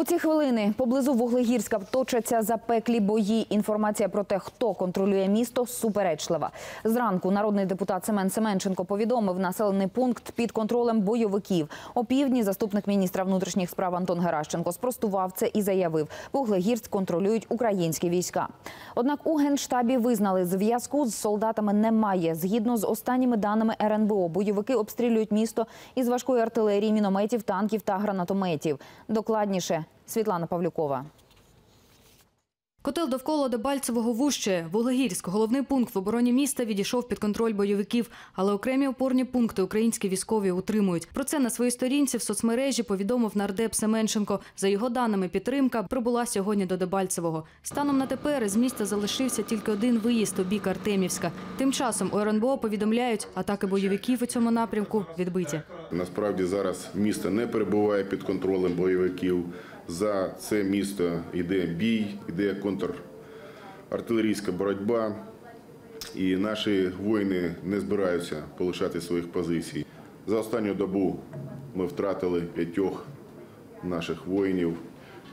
У ці хвилини поблизу Вуглегірська точаться запеклі бої. Інформація про те, хто контролює місто, суперечлива. Зранку народний депутат Семен Семенченко повідомив населений пункт під контролем бойовиків. О півдні заступник міністра внутрішніх справ Антон Геращенко спростував це і заявив, Вуглегірськ контролюють українські війська. Однак у генштабі визнали, зв'язку з солдатами немає. Згідно з останніми даними РНБО, бойовики обстрілюють місто із важкої артилерії, мінометів, танків та гранатометів. Докладніше Світлана Павлюкова. Котел довкола Дебальцевого вущає. Вуглегірськ, головний пункт в обороні міста, відійшов під контроль бойовиків, але окремі опорні пункти українські військові утримують. Про це на своїй сторінці в соцмережі повідомив нардеп Семенченко. За його даними, підтримка прибула сьогодні до Дебальцевого. Станом на тепер із міста залишився тільки один виїзд у бік Артемівська. Тим часом у РНБО повідомляють, атаки бойовиків у цьому напрямку відбиті. Насправді зараз місто не перебуває під контролем бойовиків. За це місто йде бій, йде контрартилерійська боротьба, і наші воїни не збираються полишати своїх позицій. За останню добу ми втратили п'ятьох наших воїнів,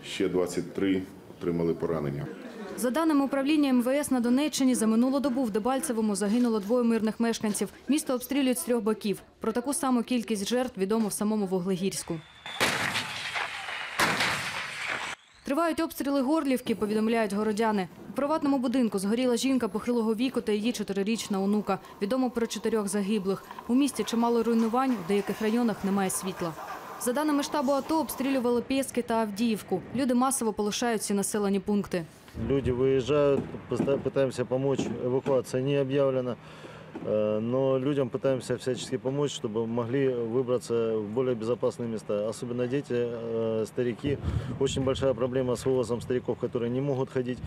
ще 23 отримали поранення. За даними управління МВС на Донеччині, за минулу добу в Дебальцевому загинуло двоє мирних мешканців. Місто обстрілюють з трьох боків. Про таку саму кількість жертв відомо в самому Вуглегірську. Тривають обстріли Горлівки, повідомляють городяни. У приватному будинку згоріла жінка похилого віку та її чотирирічна онука. Відомо про чотирьох загиблих. У місті чимало руйнувань, в деяких районах немає світла. За даними штабу АТО, обстрілювали Пєски та Авдіївку. Люди масово полишають ці населені пункти. Люди выезжают, поста- пытаемся помочь, эвакуация не объявлена, э, но людям пытаемся всячески помочь, чтобы могли выбраться в более безопасные места. Особенно дети, э, старики. Очень большая проблема с вывозом стариков, которые не могут ходить.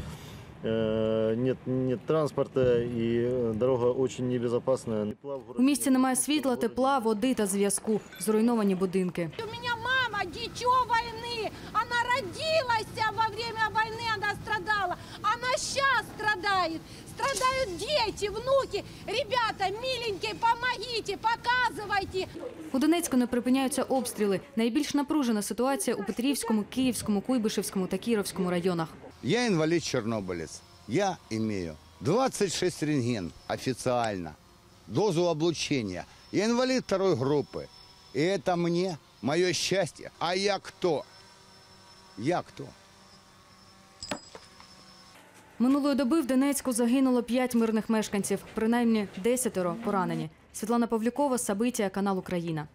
Э, Нет, нет транспорта и э, дорога очень небезопасная. Тепла в У городе місті немає світла, тепла, води та зв'язку. Зруйновані будинки. У меня мама дитё войны. Она родилась во время войны, она страдала. Она сейчас страдает. Страдают дети, внуки. Ребята, миленькие, помогите, показывайте. У Донецьку не припиняються обстріли. Найбільш напружена ситуація у Петрівському, Київському, Куйбишевському та Кіровському районах. Я инвалид-чернобылец. Я имею 26 рентген официально, дозу облучения. Я инвалид второй группы. И это мне, мое счастье. А я кто? Я кто? Минулої доби в Донецьку загинуло п'ять мирних мешканців, принаймні десятеро поранені. Світлана Павлюкова, Сабитія, канал Україна.